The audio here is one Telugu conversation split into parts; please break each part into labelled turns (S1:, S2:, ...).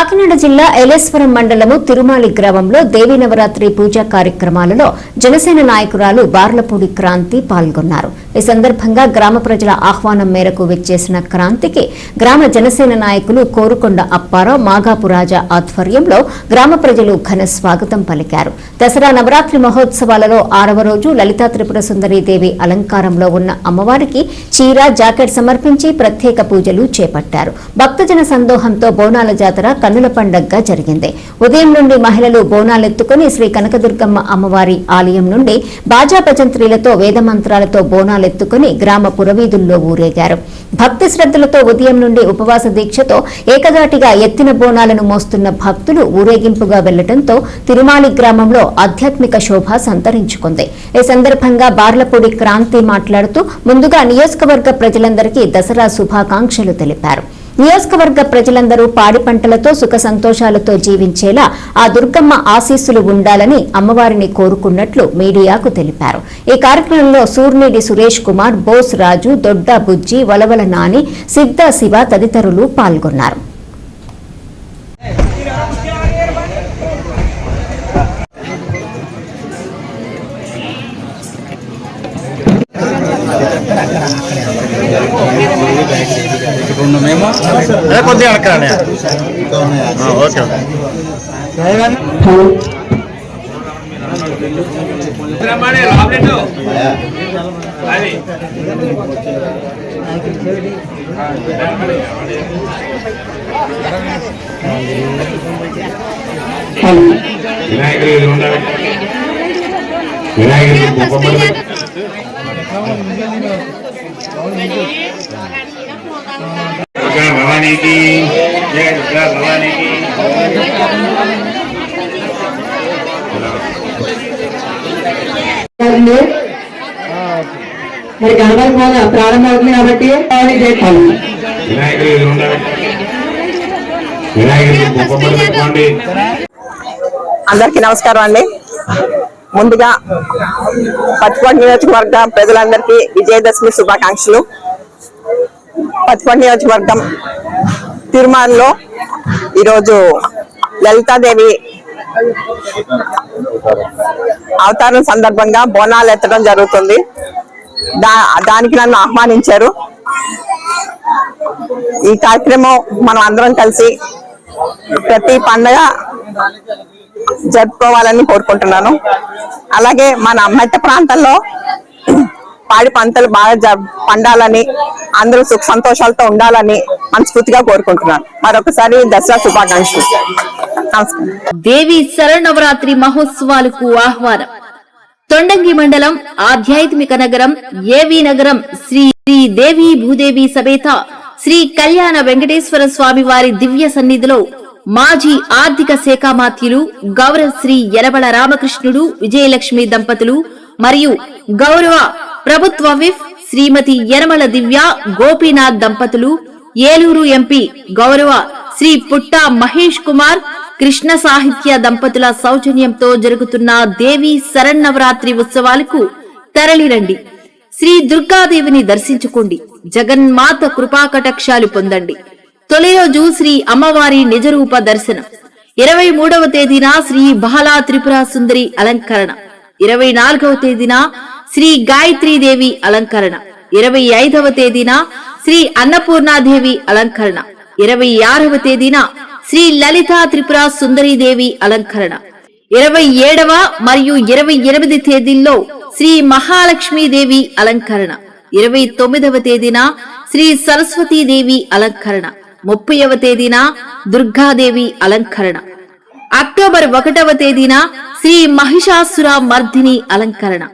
S1: కాకినాడ జిల్లా ఎలేశ్వరం మండలము తిరుమాలి గ్రామంలో దేవీ నవరాత్రి పూజా కార్యక్రమాలలో జనసేన నాయకురాలు బార్లపూడి క్రాంతి పాల్గొన్నారు. ఈ సందర్భంగా గ్రామ ప్రజల ఆహ్వానం మేరకు విచ్చేసిన క్రాంతికి గ్రామ జనసేన నాయకులు కోరుకొండ అప్పారావు మాగాపు రాజా ఆధ్వర్యంలో గ్రామ ప్రజలు ఘన స్వాగతం పలికారు. దసరా నవరాత్రి మహోత్సవాలలో ఆరవ రోజు లలితా త్రిపుర సుందరి దేవి అలంకారంలో ఉన్న అమ్మవారికి చీర జాకెట్ సమర్పించి ప్రత్యేక పూజలు చేపట్టారు. భక్తజన సందోహంతో బోనాల జాతర కన్నుల పండగగా జరిగింది. ఉదయం నుండి మహిళలు బోనాలెత్తుకుని శ్రీ కనకదుర్గమ్మ అమ్మవారి ఆలయం నుండి బాజా భజంత్రీలతో వేదమంత్రాలతో బోనాలెత్తుకుని గ్రామ పురవీధుల్లో ఊరేగారు. భక్తి శ్రద్ధలతో ఉదయం నుండి ఉపవాస దీక్షతో ఏకదాటిగా ఎత్తిన బోనాలను మోస్తున్న భక్తులు ఊరేగింపుగా వెళ్ళడంతో తిరుమాలి గ్రామంలో ఆధ్యాత్మిక శోభ సంతరించుకుంది. ఈ సందర్భంగా బార్లపూడి క్రాంతి మాట్లాడుతూ ముందుగా నియోజకవర్గ ప్రజలందరికీ దసరా శుభాకాంక్షలు తెలిపారు. నియోజకవర్గ ప్రజలందరూ పాడి పంటలతో సుఖ సంతోషాలతో జీవించేలా ఆ దుర్గమ్మ ఆశీస్సులు ఉండాలని అమ్మవారిని కోరుకున్నట్లు మీడియాకు తెలిపారు. ఈ కార్యక్రమంలో సూర్నేడి సురేష్ కుమార్ బోస్ రాజు దొడ్డ బుజ్జి వలవల నాని సిద్ధ శివ తదితరులు పాల్గొన్నారు.
S2: మేము అదే కొద్దిగా అడగండి ఓకే
S3: వినాయకుడు దుర్గా భవానీకి జయ దుర్గా భవానీకి.
S4: గారిని మరి గణపతి పూజ ప్రారంభమవుతుంది కాబట్టి చేస్తాను
S3: వినాయకుడు
S5: అందరికీ నమస్కారం అండి. ముందుగా పత్తికొండ నియోజకవర్గ ప్రజలందరికీ విజయదశమి శుభాకాంక్షలు. పత్తికొండ నియోజకవర్గం తిరుమలలో ఈరోజు లలితాదేవి అవతారం సందర్భంగా బోనాలు ఎత్తడం జరుగుతుంది. దా దానికి నన్ను ఆహ్వానించారు. ఈ కార్యక్రమం మనం అందరం కలిసి ప్రతి పండగ జరుపుకోవాలని కోరుకుంటున్నాను. అలాగే మన మెట్ట ప్రాంతంలో పాడి పంటలు బాగా పండాలని అందరూ సుఖ సంతోషాలతో ఉండాలని మనస్ఫూర్తిగా కోరుకుంటున్నాను. మరొకసారి దసరా శుభాకాంక్షలు.
S6: దేవి శరణవరాత్రి మహోత్సవాలకు ఆహ్వానం. తొండంగి మండలం ఆధ్యాత్మిక నగరం ఏవి నగరం శ్రీ శ్రీ దేవి భూదేవి సమేత శ్రీ కళ్యాణ వెంకటేశ్వర స్వామి వారి దివ్య సన్నిధిలో మాజీ ఆర్థిక శాఖ మాత్యులు గౌరవ శ్రీ యరబల రామకృష్ణుడు విజయలక్ష్మి దంపతులు మరియు గౌరవ ప్రభుత్వ విఫ్ శ్రీమతి యనమల దివ్య గోపీనాథ్ దంపతులు ఏలూరు ఎంపీ గౌరవ శ్రీ పుట్టా మహేష్ కుమార్ కృష్ణ సాహిత్య దంపతుల సౌజన్యంతో జరుగుతున్న దేవి శరన్నవరాత్రి ఉత్సవాలకు తరలిరండి. శ్రీ దుర్గాదేవిని దర్శించుకోండి. జగన్మాత కృపాకటాక్షాలు పొందండి. తొలి రోజు శ్రీ అమ్మవారి నిజరూప దర్శనం. ఇరవై మూడవ తేదీన శ్రీ బాలా త్రిపుర సుందరి అలంకరణ. ఇరవై నాలుగవ తేదీన శ్రీ గాయత్రీదేవి అలంకరణ. ఇరవై ఐదవ తేదీన శ్రీ అన్నపూర్ణాదేవి అలంకరణ. ఇరవై ఆరవ తేదీన శ్రీ లలితా త్రిపుర సుందరీదేవి అలంకరణ. ఇరవై ఏడవ మరియు ఇరవై ఎనిమిది తేదీల్లో శ్రీ మహాలక్ష్మీదేవి అలంకరణ. ఇరవై తొమ్మిదవ తేదీన శ్రీ సరస్వతీదేవి అలంకరణ. ముప్పైవ తేదీన దుర్గాదేవి అలంకరణ. అక్టోబర్ ఒకటవ తేదీన శ్రీ మహిషాసుర మర్దిని అలంకరణ.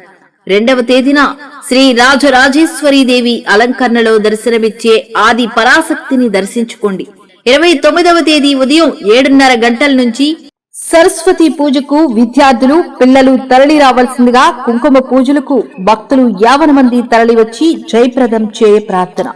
S6: రెండవ తేదీన శ్రీ రాజరాజేశ్వరి దేవి అలంకరణలో దర్శనమిచ్చే ఆది పరాశక్తిని దర్శించుకోండి. ఇరవై తొమ్మిదవ తేదీ ఉదయం ఏడున్నర గంటల నుంచి సరస్వతి పూజకు విద్యార్థులు పిల్లలు తరలి రావాల్సిందిగా కుంకుమ పూజలకు భక్తులు యావన మంది తరలి వచ్చి జయప్రదం చేయ ప్రార్థన.